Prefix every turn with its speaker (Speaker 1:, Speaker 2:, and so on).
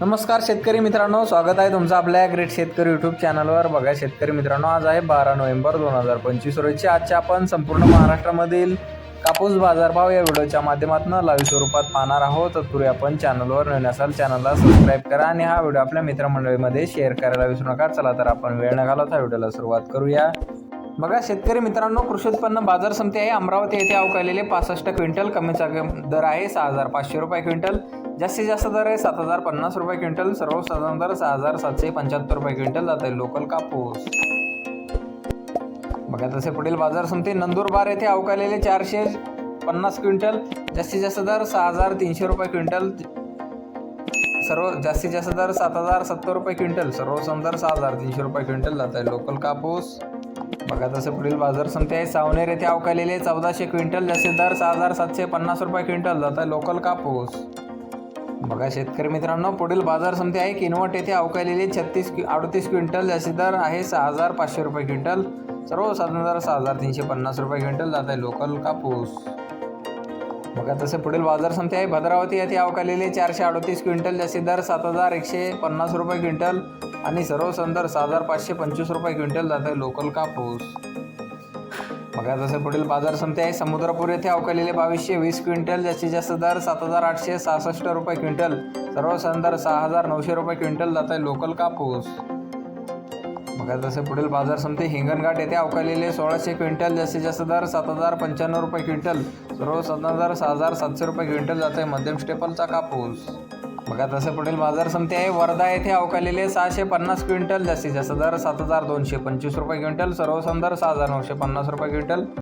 Speaker 1: नमस्कार शेतकरी मित्रांनो स्वागत आहे तुमचं आपल्या ग्रेट शेतकरी यूट्यूब चॅनलवर बघा शेतकरी मित्रांनो आज आहे बारा नोव्हेंबर दोन हजार पंचवीस रोजी. आजच्या आपण संपूर्ण महाराष्ट्रामधील कापूस बाजारभाव या व्हिडिओच्या माध्यमातून लाईव्ह स्वरूपात पाहणार आहोत. तत्पूर्वी आपण चॅनलवर नवीन असाल चॅनलला सबस्क्राईब करा आणि हा व्हिडिओ आपल्या मित्रमंडळीमध्ये शेअर करायला विसरू नका. चला तर आपण वेळ न घालवता व्हिडिओला सुरुवात करूया. बघा शेतकरी मित्रांनो कृषी उत्पन्न बाजार समिती आहे. अमरावती येथे अवकालेले पासष्ट क्विंटल कमीचा दर आहे. सहा हजार पाचशे रुपये क्विंटल. जास्तीत जास्त दर आहे सात हजार पन्नास रुपये क्विंटल सर्वसाधारण दर सहा हजार सातशे पंच्याहत्तर रुपये क्विंटल जात आहे लोकल कापूस. बघा तसे पुढील बाजार समिती नंदुरबार येथे अवकालेले चारशे पन्नास क्विंटल जास्तीत जास्त दर सहा हजार तीनशे रुपये क्विंटल सर्व जास्तीत जास्त दर सात हजार सत्तर रुपये क्विंटल सर्वसाधारण दर सहा हजार तीनशे रुपये क्विंटल जात आहे लोकल कापूस. बघा तसे पुढील बाजार समिती आहे सावनेर येथे अवकालेले चौदाशे क्विंटल जास्तीत दर सहा हजार सातशे पन्नास रुपये क्विंटल जात आहे लोकल कापूस. बघा शेतकरी मित्रांनो पुढील बाजार समिती आहे. किनवट येथे अवकालेले छत्तीस अडतीस क्विंटल जास्ती दर आहे. सहा हजार पाचशे रुपये क्विंटल. सर्वसाधारण दर सहा हजार तीनशे पन्नास रुपये क्विंटल. जात आहे लोकल कापूस. बघा तसे पुढील बाजार समिती आहे. भद्रावती येथे अवकालेले चारशे अडतीस क्विंटल जास्ती दर सात हजार एकशे पन्नास रुपये क्विंटल. आणि सर्व दर सहा हजार पाचशे पंचवीस रुपये क्विंटल. जात आहे लोकल कापूस. बघा तसे पुढील बाजार समिती आहे समुद्रपूर येथे अवकालेले बावीसशे वीस क्विंटल जास्तीत जास्त दर सात हजार आठशे सहासष्ट रुपये क्विंटल सर्वसाधारण दर सहा हजार नऊशे रुपये क्विंटल जात आहे लोकल कापूस. बघा तसे पुढील बाजार समिती हिंगणघाट येथे अवकालेले सोळाशे क्विंटल जास्तीत जास्त दर सात हजार पंच्याण्णव रुपये क्विंटल सर्वसाधारण दर सहा हजार सातशे रुपये क्विंटल जात आहे मध्यम स्टेपलचा कापूस. बघा तसं पुढील बाजार समिती आहे वर्धा येथे अवकालेले सहाशे पन्नास क्विंटल जास्तीत जास्त दर सात हजार दोनशे पंचवीस रुपये क्विंटल सर्व दर सहा हजार नऊशे पन्नास रुपये क्विंटल.